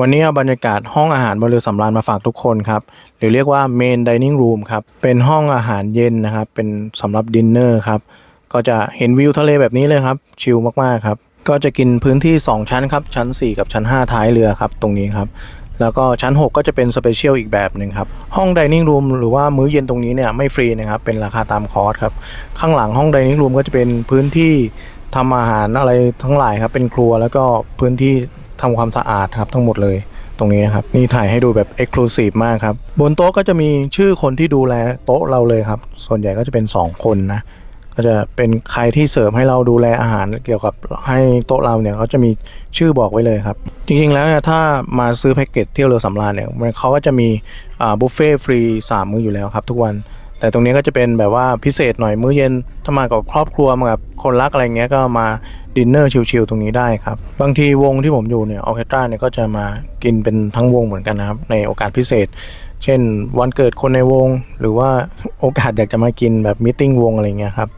วันนี้เอาบรรยากาศห้องอาหารบนเรือสำราญมาฝากทุกคนครับ หรือเรียกว่า Main Dining Room ครับ เป็นห้องอาหารเย็นนะครับ เป็นสำหรับดินเนอร์ครับ ก็จะเห็นวิวทะเลแบบนี้เลยครับ ชิลมาก ๆ ครับ ก็จะกินพื้นที่ 2 ชั้นครับ ชั้น 4 กับชั้น 5 ท้ายเรือครับ ตรงนี้ครับ แล้วก็ชั้น 6 ก็จะเป็นสเปเชียลอีกแบบหนึ่งครับ ห้อง Dining Room หรือว่ามื้อเย็นตรงนี้เนี่ยไม่ฟรีนะครับ เป็นราคาตามคอร์สครับ ข้างหลังห้อง Dining Room ก็จะเป็นพื้นที่ทำอาหารอะไรทั้งหลายครับ เป็นครัวแล้วก็พื้นที่ ทำความสะอาดครับทั้งหมดเลยตรงนี้นะครับ นี่ถ่ายให้ดูแบบ Exclusive มากครับ บนโต๊ะก็จะมีชื่อคนที่ดูแลโต๊ะเราเลยครับ ส่วนใหญ่ก็จะเป็น 2 คนนะก็จะเป็นใครที่เสิร์ฟให้เราดูแลอาหารเกี่ยวกับให้โต๊ะเราเนี่ยเขาจะมีชื่อบอกไว้เลยครับ จริงๆแล้วเนี่ยถ้ามาซื้อแพ็กเกจเที่ยวเรือสำราญเนี่ยมันเขาก็จะมีบุฟเฟ่ฟรี3 มื้ออยู่แล้วครับทุกวัน แต่ตรงนี้ก็จะเป็นแบบว่าพิเศษหน่อยมื้อเย็นถ้ามากับครอบครัวมากับคนรักอะไรเงี้ยก็มา ดินเนอร์ชิลๆตรงนี้ได้ครับ บางทีวงที่ผมอยู่เนี่ยออเคสตราเนี่ยก็จะมากินเป็นทั้งวงเหมือนกันนะครับ ในโอกาสพิเศษ เช่นวันเกิดคนในวง หรือว่าโอกาสอยากจะมากินแบบมิ팅วงอะไรเงี้ยครับ